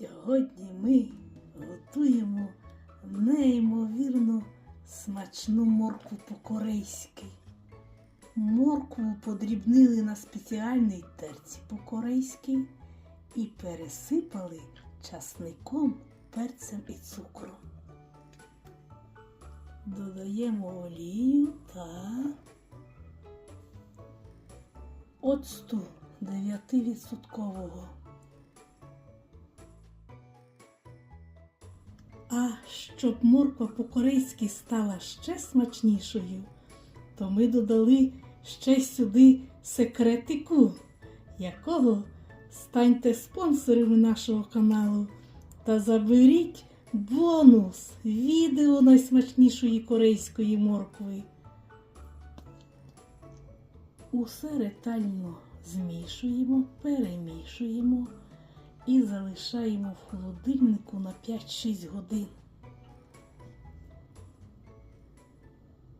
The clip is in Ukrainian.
Сьогодні ми готуємо неймовірно смачну моркву по-корейськи. Моркву подрібнили на спеціальній терці по-корейськи і пересипали часником, перцем і цукром. Додаємо олію та оцту 9%. А щоб морква по-корейськи стала ще смачнішою, то ми додали ще сюди секретику, якого станьте спонсорами нашого каналу та заберіть бонус відео найсмачнішої корейської моркви. Усе ретельно змішуємо, перемішуємо і залишаємо в холодильнику на 5-6 годин.